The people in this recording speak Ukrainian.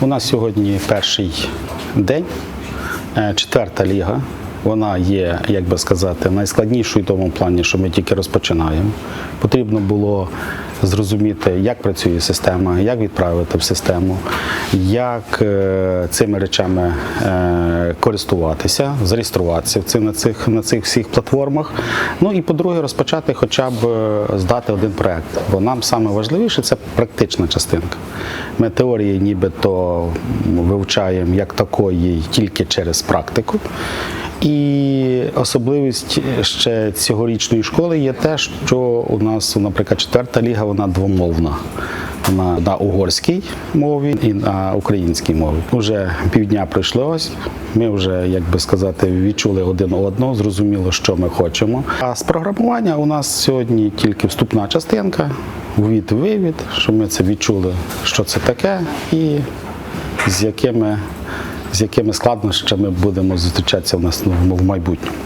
у нас сьогодні перший день, е, четверта ліга. Вона є, як би сказати, найскладнішою в тому плані, що ми тільки розпочинаємо. Потрібно було зрозуміти, як працює система, як відправити в систему, як е, цими речами е, користуватися, зареєструватися на цих, на цих всіх платформах. Ну і по-друге, розпочати хоча б е, здати один проект. Бо нам саме важливіше це практична частинка. Ми теорії нібито вивчаємо як такої тільки через практику. І особливість ще цьогорічної школи є те, що у нас, наприклад, четверта ліга, вона двомовна. Вона на угорській мові і на українській мові. Уже півдня пройшло ось. Ми вже, як би сказати, відчули один одного, зрозуміло, що ми хочемо. А з програмування у нас сьогодні тільки вступна частинка, ввід-вивід, що ми це відчули, що це таке, і з якими, з якими складнощами будемо зустрічатися в нас в майбутньому.